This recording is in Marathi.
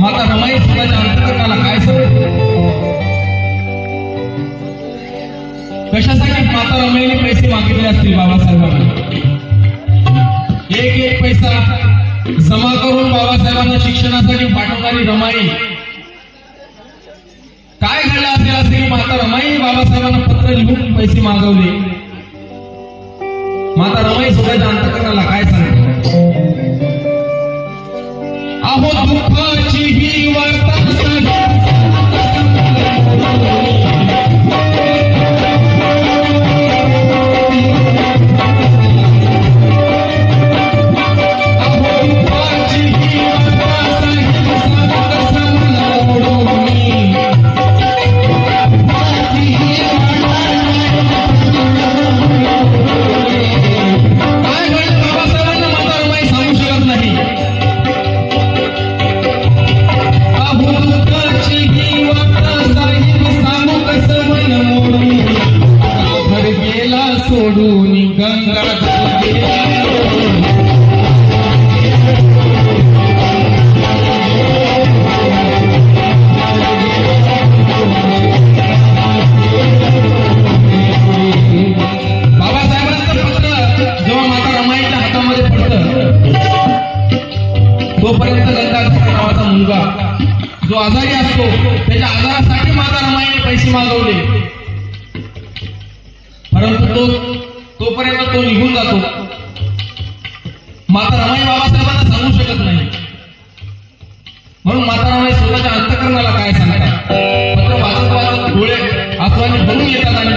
माता रमाई स्वतःच्या अंतकरणाला काय सांगते कशासाठी माता रमाईने पैसे मागितले असतील बाबासाहेबांना? एक एक पैसा जमा करून बाबासाहेबांना शिक्षणासाठी पाठवणारी रमाई. काय घडलं असेल असे माता रमाईने बाबासाहेबांना पत्र लिहून पैसे मागवले? माता रमाई स्वतःच्या अंतकरणाला काय सांगते अहो दुःखाची ही वार्ता जो आजारी असतो त्याच्या आजारासाठी माझा रमाईने पैसे मागवले. परंतु तो तोपर्यंत तो निघून जातो. माता रमाई बाबासाहेबांना सांगू शकत नाही. म्हणून माता रमाई स्वतःच्या अंतकरणाला काय सांगतात? पत्र वाचत वाचत डोळे आसवानी भरून येतात आणि